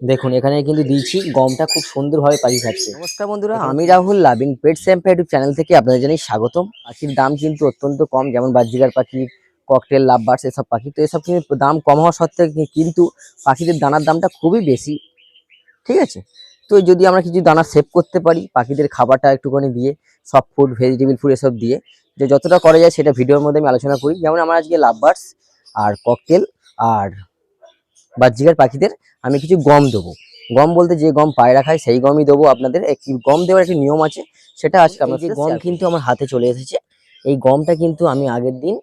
দেখুন এখানে কিন্তু দিয়েছি গমটা খুব সুন্দরভাবে পাখি খাচ্ছে। নমস্কার বন্ধুরা আমি রাহুল লাভিং পেট স্যাম্পা ইউটিউব চ্যানেল থেকে আপনাদের জানাই স্বাগতম। পাখির দাম কিন্তু অত্যন্ত কম যেমন বাজিগার পাখি ককটেল লাভ বার্ডস এসব পাখি। তো এসব কিন্তু দাম কম হওয়া সত্ত্বেও কিন্তু পাখিদের দানার দামটা খুবই বেশি। ঠিক আছে? তো যদি আমরা কিছু দানা সেভ করতে পারি পাখিদের খাবারটা একটুখানি দিয়ে সফট ফুড ভেজিটেবল ফুড এসব দিয়ে যে যতটা করা যায় সেটা ভিডিওর মধ্যে আমি আলোচনা করি। যেমন আমার আজকে লাভ বার্ডস আর ককটেল আর বাহ্যিকার পাখিদের আমি কিছু গম দেবো। গম বলতে যে গম পায়রা খায় সেই গমই দেবো আপনাদের। একটি গম দেওয়ার একটি নিয়ম আছে সেটা আজকে আমার গম কিন্তু আমার হাতে চলে এসেছে। এই গমটা কিন্তু আমি আগের দিন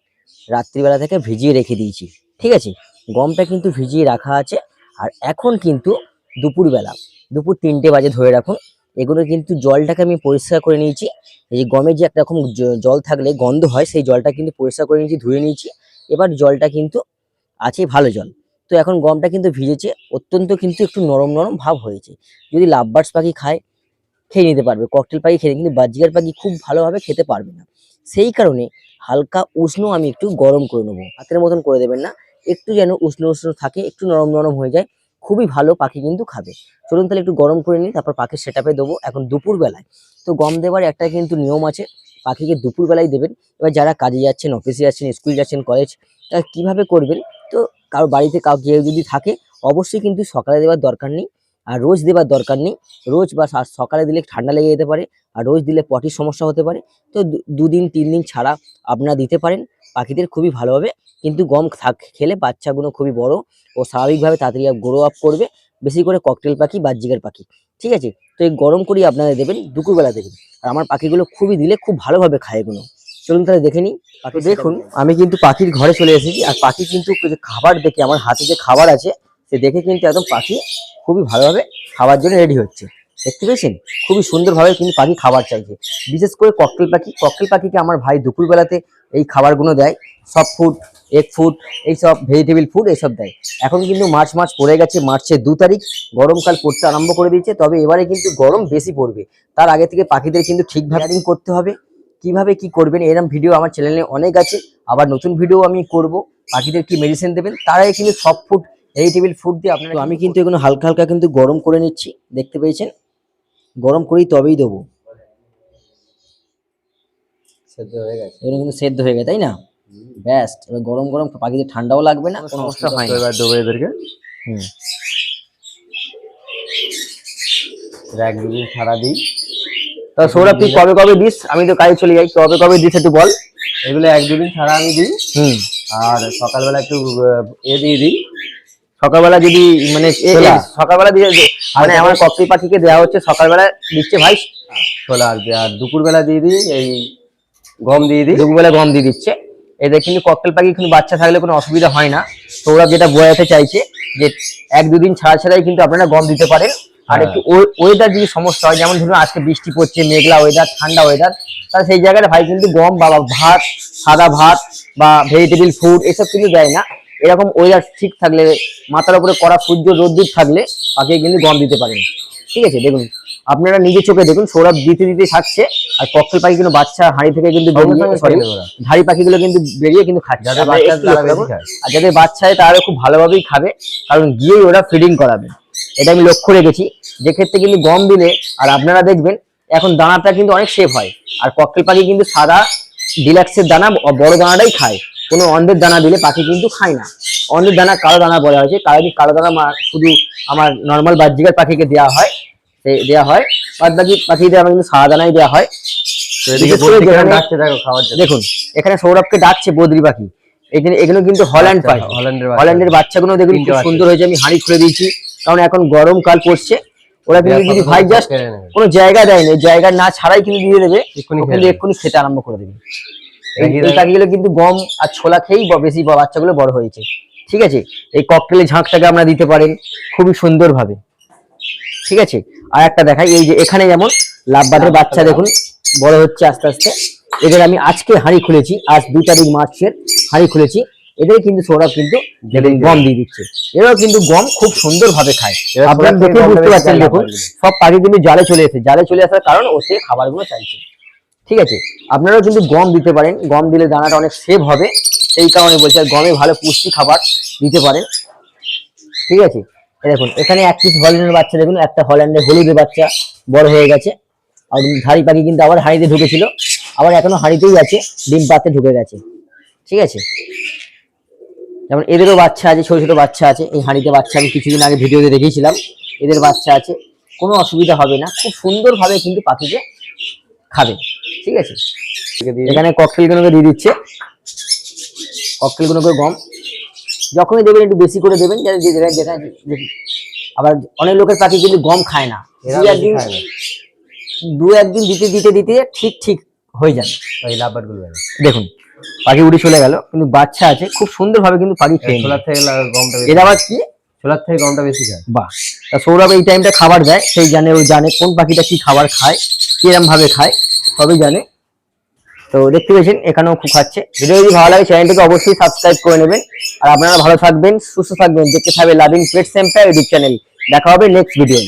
রাত্রিবেলা থেকে ভিজিয়ে রেখে দিয়েছি। ঠিক আছে? গমটা কিন্তু ভিজিয়ে রাখা আছে। আর এখন কিন্তু দুপুরবেলা দুপুর তিনটে বাজে ধরে রাখুন। এগুলো কিন্তু জলটাকে আমি পরিষ্কার করে নিয়েছি। এই যে গমে যে একটা রকম জ- জল থাকলে গন্ধ হয় সেই জলটা কিন্তু পরিষ্কার করে নিয়েছি ধুয়ে নিয়েছি। এবার জলটা কিন্তু আছে ভালো জল। তো এখন গমটা কিন্তু ভিজেছে, অত্যন্ত কিন্তু একটু নরম নরম ভাব হয়েছে। যদি লাভবার্ডস পাখি খায়, খেয়ে নিতে পারবে। ককটেল পাখি খেয়ে কিন্তু বাজিকার পাখি খুব ভালোভাবে খেতে পারবে না। সেই কারণে হালকা উষ্ণ আমি একটু গরম করে নেব। হাতের মতন করে দেবেন না, একটু যেন উষ্ণ উষ্ণ থাকে, একটু নরম নরম হয়ে যায়, খুবই ভালো পাখি কিন্তু খাবে। চলুন তাহলে একটু গরম করে নিই, তারপর পাখির সেটাপে দেবো এখন দুপুরবেলায়। তো গম দেওয়ার একটা কিন্তু নিয়ম আছে, পাখিকে দুপুরবেলায় দেবেন। এবার যারা কাজে যাচ্ছেন অফিসে যাচ্ছেন স্কুল যাচ্ছেন কলেজ তারা কীভাবে করবেন? তো কারও বাড়িতে কাউ কেউ যদি থাকে, অবশ্যই কিন্তু সকালে দেওয়ার দরকার নেই। আর রোজ দেওয়ার দরকার নেই। রোজ বা সকালে দিলে ঠান্ডা লেগে যেতে পারে, আর রোজ দিলে পটির সমস্যা হতে পারে। তো দুদিন, তিন দিন ছাড়া আপনারা দিতে পারেন। পাখিদের খুবই ভালোভাবে। কিন্তু গম থাক, খেলে বাচ্চাগুলো খুবই বড় ও স্বাভাবিকভাবে তাড়াতাড়ি গ্রো আপ করবে। বেশি করে ককটেল পাখি বাহ্যিকের পাখি। ঠিক আছে? তো এই গরম করেই আপনারা দেবেন, দুপুরবেলা দেবেন। আর আমার পাখিগুলো খুবই দিলে খুব ভালোভাবে খায় এগুলো। চলুন তাহলে দেখে নিই। তো দেখুন আমি কিন্তু পাখির ঘরে চলে এসেছি আর পাখি কিন্তু খাবার দেখে আমার হাতে যে খাবার আছে সে দেখে কিন্তু একদম পাখি খুবই ভালোভাবে খাবার জন্য রেডি হচ্ছে। দেখতে পেয়েছেন? খুবই সুন্দরভাবে কিন্তু পাখি খাবার চাইছে। বিশেষ করে ককটেল পাখি। ককটেল পাখিকে আমার ভাই দুপুরবেলাতে এই খাবারগুলো দেয়। সব ফুড এগ ফুড এইসব ভেজিটেবল ফুড এইসব দেয়। এখন কিন্তু মার্চ মাস পড়ে গেছে মার্চের দু তারিখ। গরমকাল পড়তে আরম্ভ করে দিয়েছে তবে এবারে কিন্তু গরম বেশি পড়বে। তার আগে থেকে পাখিদের কিন্তু ঠিকভাবে training করতে হবে। কীভাবে কি করবেন এরকম ভিডিও আমার চ্যানেলে অনেক আছে। আবার নতুন ভিডিও আমি করব। পাখিদের কি মেডিসিন দেবেন তারাই কিন্তু সব ফুড ভেজিটেবল ফুড দিয়ে আপনারা আমি কিন্তু এগুলো হালকা হালকা কিন্তু গরম করে নিচ্ছি দেখতে পেয়েছেন? গরম করেই তবেই দেবো। সেদ্ধ হয়ে গেছে। এগুলো কিন্তু সেদ্ধ হয়ে গেছে তাই না? এবার গরম গরম পাখিদের ঠান্ডাও লাগবে না কোনো সমস্যা হয় না এবার দেবো এদেরকে। হুম। এক দুদিন ছাড়া দিই তা সৌরভ তুই কবে কবে দিস? আমি তো কাজে চলে যাই। কবে কবে দিস একটু বল। এগুলো এক দুদিন ছাড়া আমি দিই। হুম। আর সকালবেলা একটু এ দিয়ে দিই। সকালবেলা যদি মানে সকালবেলা দিয়ে মানে আমার ককটেল পাখিকে দেওয়া হচ্ছে সকালবেলা দিচ্ছে ভাই। ছোলা আর দুপুরবেলা দিয়ে দিই এই গম দিয়ে দিই। দুপুরবেলা গম দিয়ে দিচ্ছে। এদের কিন্তু ককটেল পাখি কিন্তু বাচ্চা থাকলে কোনো অসুবিধা হয় না। সৌরভ যেটা বোঝাতে চাইছে যে এক দুদিন ছাড়া ছাড়াই কিন্তু আপনারা গম দিতে পারেন। আর হ্যাঁ। একটু ওয়েদার যদি সমস্যা হয় যেমন ধরুন আজকে বৃষ্টি পড়ছে মেঘলা ওয়েদার ঠান্ডা ওয়েদার তাহলে সেই জায়গায় ভাই কিন্তু গম বা ভাত সাদা ভাত বা ভেজিটেবল ফুড এসব কিন্তু দেয় না এরকম ওয়েদার ঠিক থাকলে মাথার উপরে কড়া সূর্য রোদ্দুর থাকলে পাখি কিন্তু গম দিতে পারেন ঠিক আছে দেখুন আপনারা নিজে চোখে দেখুন সৌরভ দিতে দিতে থাকছে আর ককটেল পাখি কিন্তু বাচ্চা হাঁড়ি থেকে কিন্তু। ধাড়ি পাখিগুলো কিন্তু বেরিয়ে কিন্তু খাচ্ছে। আর যাদের বাচ্চা হয় তারা খুব ভালোভাবেই খাবে কারণ গিয়েই ওরা ফিডিং করাবে এটা আমি লক্ষ্য রেখেছি। যে ক্ষেত্রে কিন্তু গম দিলে আর আপনারা দেখবেন এখন দানাটা কিন্তু অনেক সেফ হয়। আর ককটেল পাখি কিন্তু সাদা ডিলাক্সের দানা বড় দানাটাই খায়। কোনো অন্ধের দানা দিলে পাখি কিন্তু খায় না। অন্ধের দানা কালো দানা বলা হয়েছে। কারণ কালো দানা শুধু আমার নর্মাল বাহ্যিকার পাখিকে দেওয়া হয়। সে- দেওয়া হয়। বাদ বাকি পাখিদের আমার কিন্তু সাদা দানাই দেওয়া হয়। দেখুন এখানে সৌরভকে ডাকছে বদ্রি পাখি। এখানে এগুলো কিন্তু হল্যান্ড বাচ্চা, পাখি। হল্যান্ডের হল্যান্ডের বাচ্চাগুলো দেখুন খুব সুন্দর হয়েছে। আমি হাঁড়ি খুলে দিয়েছি। কারণ এখন গরমকাল পড়ছে ওরা কিন্তু যদি ভাই জাস্ট কোনো জায়গা দেয় না জায়গা না ছাড়াই কিন্তু দিয়ে দেবে কিন্তু এক্ষুনি খেতে আরম্ভ করে দেবে। এই। পাখিগুলো কিন্তু গম আর ছোলা খেয়েই বেশি বাচ্চাগুলো বড় হয়েছে। ঠিক আছে? এই ককটেলের ঝাঁকটাকে আমরা দিতে পারেন খুবই সুন্দরভাবে। ঠিক আছে? আর একটা দেখাই এই যে এখানে যেমন লাভবাটের বাচ্চা দেখুন বড় হচ্ছে আস্তে আস্তে। এদের আমি আজকে হাঁড়ি খুলেছি আজ দু তারিখ মার্চের হাঁড়ি খুলেছি। এদের কিন্তু সৌরভ কিন্তু গম দিয়ে দিচ্ছে। এরাও কিন্তু গম খুব সুন্দরভাবে খায়। আপনারা দেখে বুঝতে পারছেন দেখুন সব পাখি কিন্তু জালে চলে এসেছে। জালে চলে আসার কারণ ও সে খাবারগুলো চাইছে। ঠিক আছে? আপনারাও কিন্তু গম দিতে পারেন। গম দিলে দানাটা অনেক সেভ হবে। সেই কারণে বলছি আর গমে ভালো পুষ্টি খাবার দিতে পারেন। ঠিক আছে? দেখুন এখানে এক পিস হল্যান্ডের বাচ্চা দেখুন একটা হল্যান্ডের হলুদের বাচ্চা বড় হয়ে গেছে। আর ধাড়ি পাখি কিন্তু আবার হাঁড়িতে ঢুকেছিল। আবার এখনও হাঁড়িতেই আছে ডিম পাতে ঢুকে গেছে। ঠিক আছে? যেমন এদেরও বাচ্চা আছে ছোটো ছোটো বাচ্চা আছে। এই হাঁড়িতে বাচ্চা আমি কিছুদিন আগে ভিডিওতে দেখিয়েছিলাম। এদের বাচ্চা আছে। কোনো অসুবিধা হবে না। খুব সুন্দরভাবে কিন্তু পাখিকে খাবে। ঠিক আছে? এখানে ককটেল গুলোকে দিয়ে দিচ্ছে। ককটেল গুলোকে গম। যখনই দেবেন একটু বেশি করে দেবেন যাতে যে যেখানে আবার অনেক লোকের পাখি কিন্তু গম খায় না। দু একদিন দু একদিন দিতে দিতে দিতে ঠিক ঠিক হয়ে যাবে দেখুন। পাখি উড়ে চলে গেল কিন্তু বাচ্চা আছে খুব সুন্দরভাবে কিন্তু পাখি খেয়ে। ছোলার থেকে গমটা বেশি এরা আবার কি? ছোলার থেকে গমটা বেশি খায়। বাহ। তা সৌরভ এই টাইমটা খাবার দেয় সেই জানে ও জানে কোন পাখিটা কি খাবার খায় কিরম ভাবে খায় সবই জানে। তো দেখতে পেয়েছেন এখানেও খুব খাচ্ছে। ভিডিও যদি ভালো লাগে চ্যানেলটিকে অবশ্যই সাবস্ক্রাইব করে নেবেন। আর আপনারা ভালো থাকবেন সুস্থ থাকবেন। দেখতে থাকবে লাভিং পেট সেম্পার ইউটিউব চ্যানেল দেখা হবে নেক্সট ভিডিও